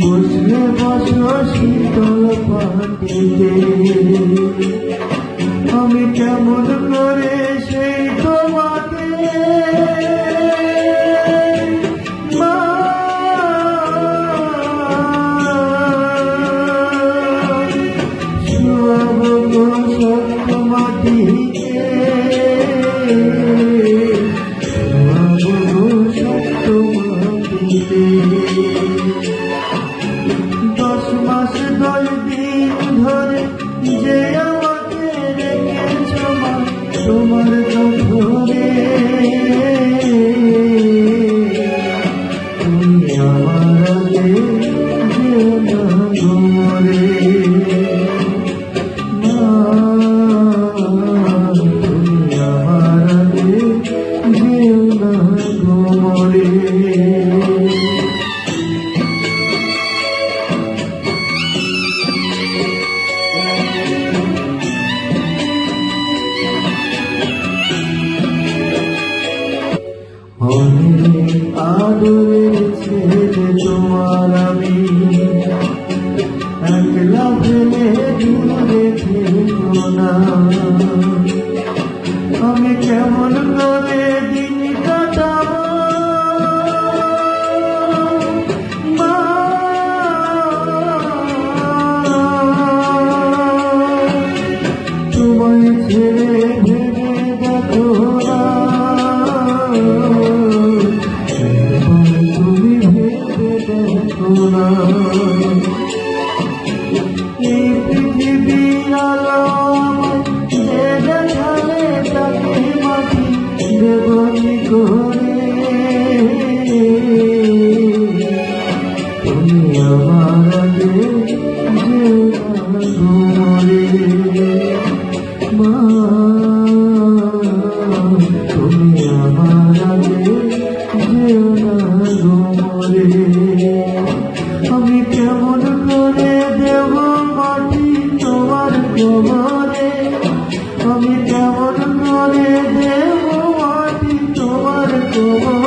বসে বসো শীতল পাটিতে আমি কেমন করে সেই তোমাকে সত্য মাটিতে সত্য মাটিতে। দশ মাস দশ দিন ধরে যে আমাকে রেখেছ তোমার العالمين. Sunam. আমি কেমন করে দেব মাটি তোমার তোমার